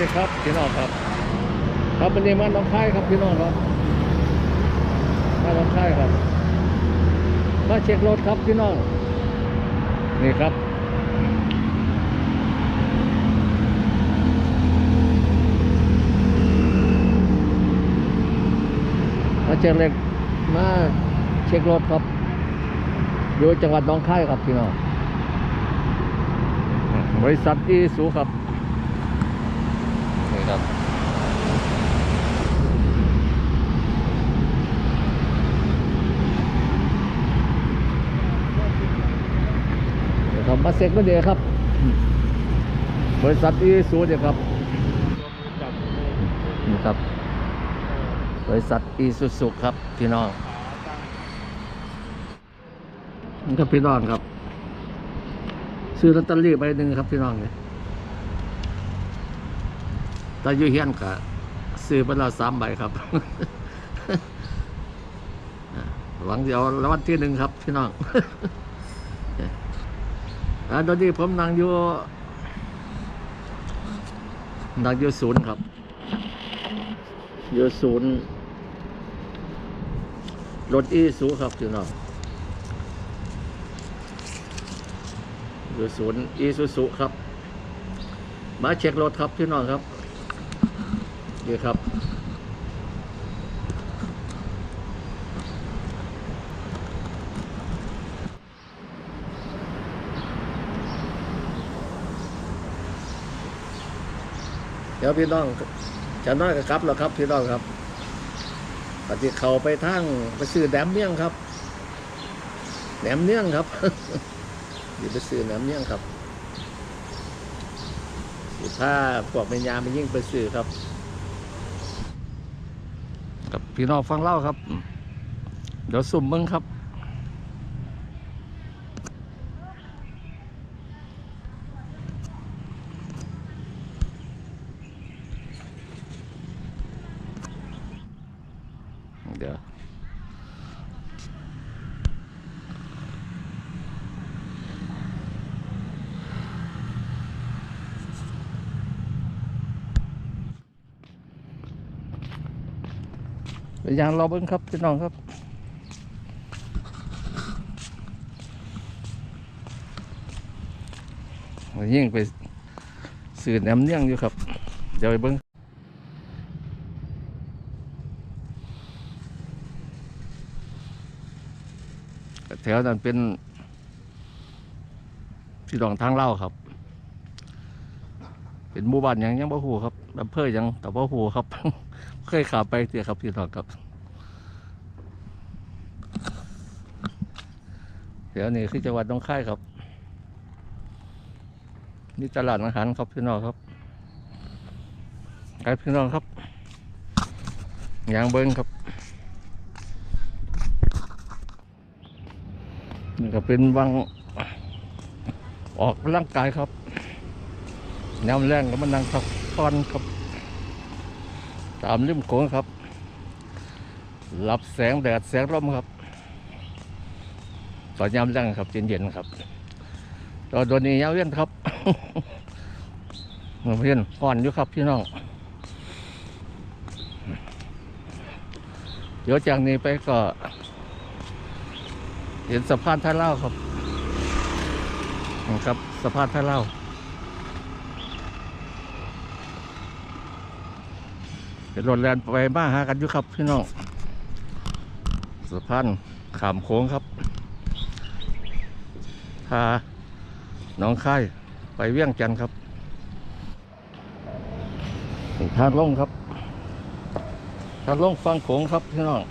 ดีครับพี่น้องครับ ครับวันนี้มาน้องค่ายครับพี่น้องครับมาน้องค่ายครับ มาเช็ครถครับพี่น้อง นี่ครับมาเช็คเล็กมาเช็ครถครับอยู่จังหวัดน้องค่ายครับพี่น้องบริษัทอีสูครับ นี่ครับ เดี๋ยวครับ มาเซ็กก็เดียวครับ บริษัทอีสูเดียวครับนี่ครับ บริษัทอีซูซุครับพี่น้องนี่ครับพี่น้องครับ ซื้อลอตเตอรี่ใบหนึ่งครับพี่น้องเนี่ยตาอยู่เฮียนกะซื้อไปแล้วสามใบครับหวังจะเอารางวัลที่หนึ่งครับพี่น้อง อ่าตอนนี้ผมนั่งอยู่นั่งอยู่ศูนย์ครับอยู่ศูนย์รถอีสูครับพี่น้องอยู่ศูนย์อีซูซุครับ มาเช็ครถครับพี่น้องครับนี่ครับ เดี๋ยวพี่น้องจะน้อยกับครับแล้วครับ พี่น้องครับปฏิเขาไปทั้งไปซื้อแหนมเมี่ยงครับแหนมเมี่ยงครับเดี๋ยวไปซื้อแหนมเมี่ยงครับสิผ้าพวกเมียาไปยิ่งไปซื้อครับ กับพี่น้องฟังเล่าครับ เดี๋ยวสุ่มเบิ้งครับ เป็นย่างรอเบิ้งครับพี่น้องครับยิ่งไปสื่อแหนมเนียงอยู่ครับ เดี๋ยวไปเบิ้งแถวนั้นเป็นพี่น้องทางเล่าครับ เป็นหมู่บ้านยังยังบ่ฮู้ครับอำเภอยังแต่บ่ฮู้ครับ เคยขับไปเตียครับพี่น้องครับแถวนี้คือจังหวัดน้องค่ายครับ นี่ตลาดอาหารครับพี่น้องครับไกพี่น้องครับยางเบิ้งครับนี่ก็เป็นวังออกกำลังกายครับ แนวแรงก็มันนั่งพักผ่อนครับ ตามริมโขงครับ รับแสงแดดแสงลมครับ ตอนยามแรงครับเย็นๆครับ ตอนโดนนี้ยามเวียนครับเพื่อนอ่อนอยู่ครับพี่น้อง เดี๋ยวจากนี้ไปก็ เห็นสะพานท่าเล่าครับ ครับสะพานท่าเล่า เป็นรถแลนไปมาหากันอยู่ครับพี่น้องสะพานขามโค้งครับพาหน้องค่ายไปเวียงจันทร์ครับนี่ทางลงครับทางลงฟังโขงครับพี่น้อง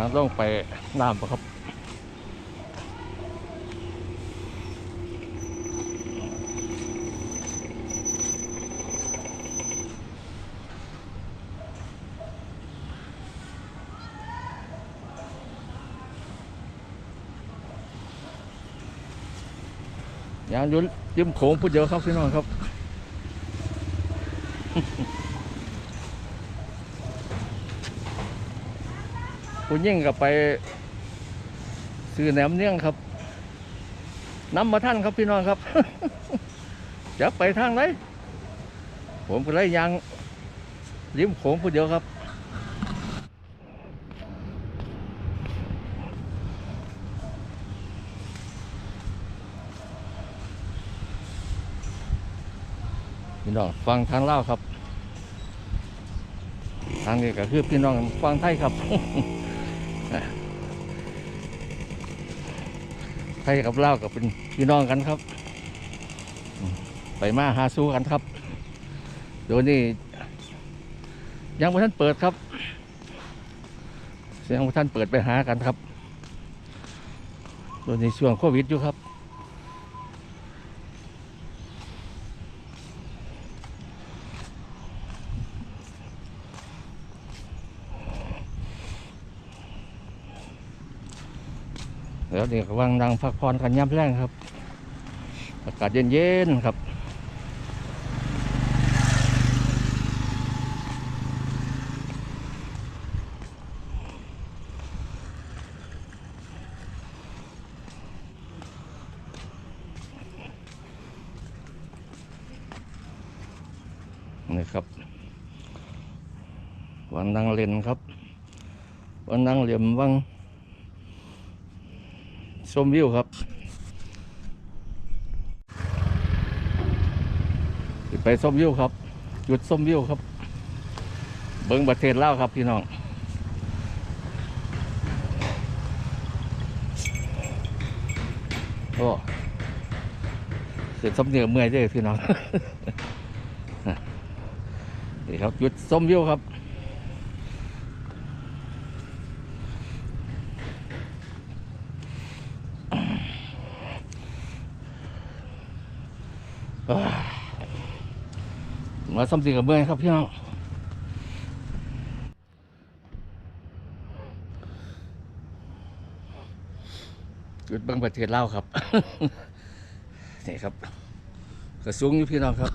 ทางต้องไปน้ำปะครับยางยุนยิ้มโขงพูดเยอะครับพี่น้องครับ คุณยิ่งกับไปซื้อแหนมเนื่องครับน้ำมาท่านครับพี่น้องครับจะไปทางไหนผมก็เลยยังริมโขงผู้เดียวครับ พี่น้องฟังทางเล่าครับ ทางนี้ก็คือพี่น้องฟังไทยครับ ไทยกับเล่ากับเป็นพี่น้องกันครับ ไปมาหาสู้กันครับเดี๋ยวนี้ยังไม่ท่านเปิดครับยังไม่ท่านเปิดไปหากันครับโดยในช่วงโควิดอยู่ครับ เดี๋ยวนี้กำลังนั่งพักผ่อนกันย่ำแรงครับ อากาศเย็นๆครับนี่ครับวันนั่งเล่นครับวันนั่งเหลี่ยมวัง ชมวิวครับ ไปชมวิวครับ หยุดชมวิวครับ เบิ้งประเทศลาวครับพี่น้องโอ้เสร็จสมเนียเมื่อยเด้พี่น้องนี่ครับหยุดชมวิวครับ อ่ามาสมศรีกับเมื่อยครับพี่น้องหยุดบังประเทศลาครับนี่ครับ กระสูงอยู่พี่น้องครับ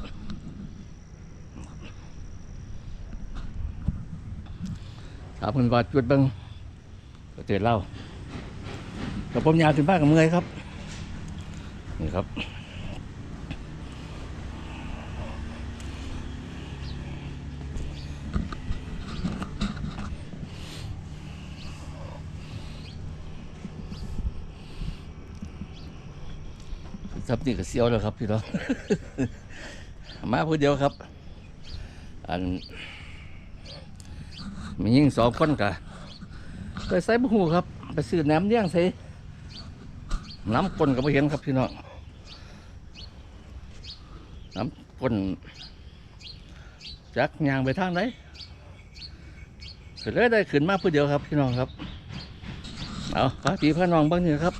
ถามคุณว่าจุดบังประเทศลากับผมยาวถึงบ้านกับเมื่อยครับ นี่ครับ นี่ก็เสียวแล้วครับพี่น้องมาผู้เดียวครับ อันมียิ่งสองคนกะไปใส่บุหูครับ ไปซื้อแหนมเลี้ยงใส่น้ำปนก็ไม่เห็นครับพี่น้องน้ำปนจักยางไปทางไหนก็เลยได้ขึ้นมาผู้เดียวครับพี่น้องครับ เอาพาพี่พาน้องบ้างนี่ครับ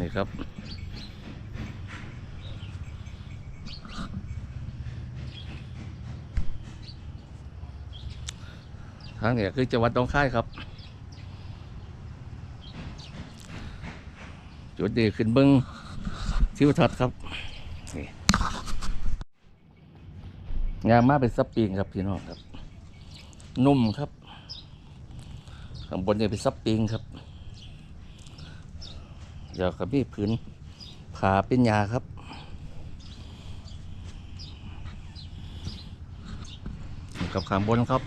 นี่ครับ ทางเนี่ยคือจังหวัดหนองคายครับ จุดดีขึ้นเบิ้งทิวทัศน์ครับนี่งามมากเป็นซับปิงครับพี่น้องครับ นุ่มครับข้างบนเนี่ยเป็นซับปิงครับ เดี๋ยวกับมีพื้นผาเป็นยาครับ กับขางบนครับ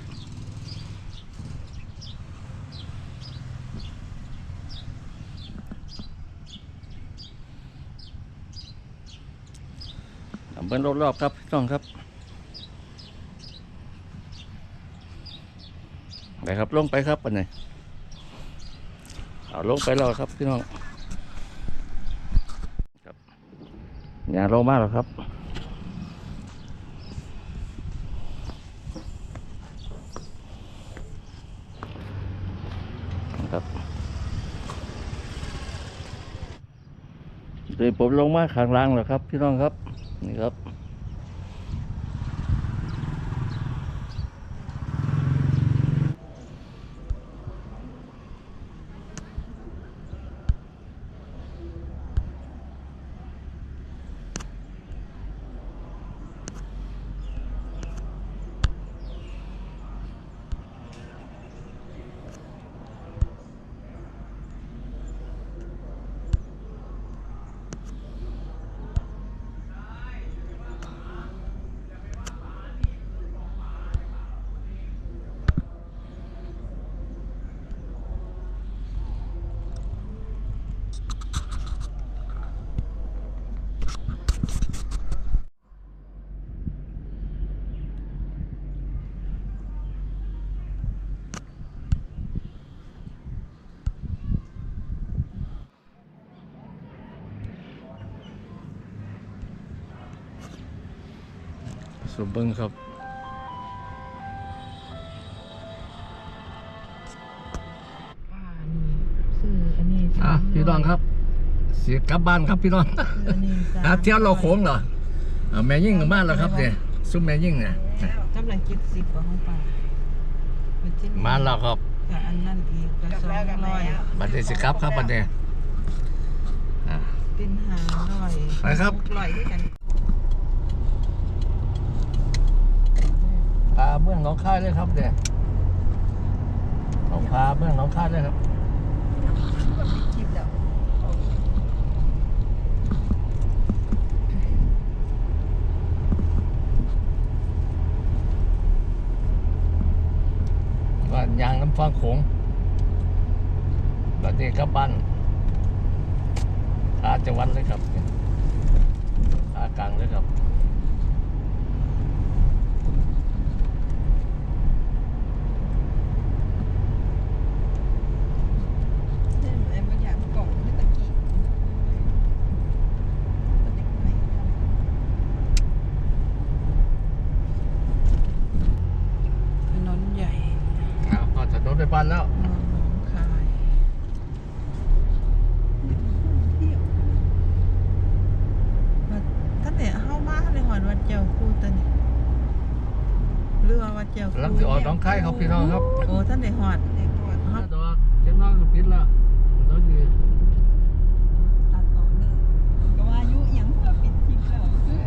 เบิ้งรอบๆครับพี่น้องครับไปครับลงไปครับปันนี้เอาลงไปแล้วครับพี่น้อง อย่าลงมากหรอกครับ ครับเดี๋ยวผมลงมาข้างล่างแล้วครับ พี่น้องครับ นี่ครับ สุเบิงครับป้านี่ซื้ออันนี้อะพี่น้องครับ เสียกลับบ้านครับพี่น้องซื้ออันนี้สมอะเที่ยวเราโค้งเหรออะแม่ยิ่งกับบ้านแล้วครับเนี่ยซุ่มแม่ยิ่งเนี่ยกำลังคิดสิบกว่าของป้าเป็นชิ้นมาแล้วครับกับอันนั้นอีกก็สองร้อยบัดนี้สิครับครับบัดนี้อะเป็นห้าร้อยไปครับหกร้อยด้วยกันาเบื้องหน้องค่ายเลยครับเดี๋ยวต้องพาเบื้องหน้องค่ายเลยครับวบ้านยางน้ำฟังโขงบัดนี้ครับบ้านอาจังหวัดเลยครับอากลางเลยครับ เนี่ยไอ้บางอย่างกล่องไม่ตะกี้ตะเด็กใหม่ทำถนนใหญ่ อ่าพอถนนไปบ้านแล้ว เมืองหนองคายวัดท่านเนี่ยเข้ามาในหอนวัดเจ้าคูตะนี่เรือ วัดเจ้าคูหลังที่ออกหน้องค่ายครับพี่น้องครับโอ้ท่านในหอดฮอดดอกเจ้าน้องก็ปิดแล้วแล้วดีตัดออกเลยก็ว่าอายุหยังเพื่อปิดคลิปแล้วคือ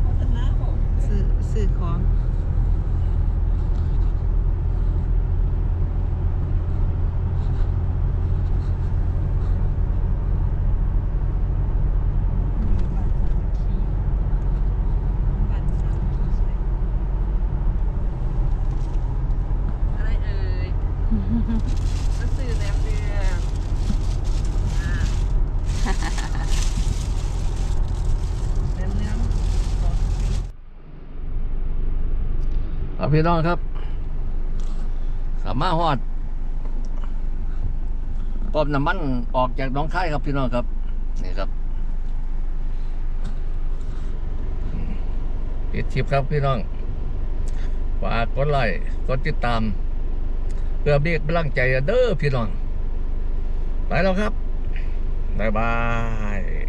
โฆษณาบอกสื่อสื่อของ บัตรสามคีบัตรสามคีใช่อะไรเอ่ยก็สื่อแนวเดือนอ่าแนวเนื้อของ เอา พี่น้องครับสามารถหอดปอมน้ำมันออกจากน้องค่ายครับพี่น้องครับนี่ครับปิดทิปครับพี่น้องฝากกดไลค์กดติดตาม เพื่อเบียกพลังใจเด้อพี่น้อง ไปแล้วครับ บ๊ายบาย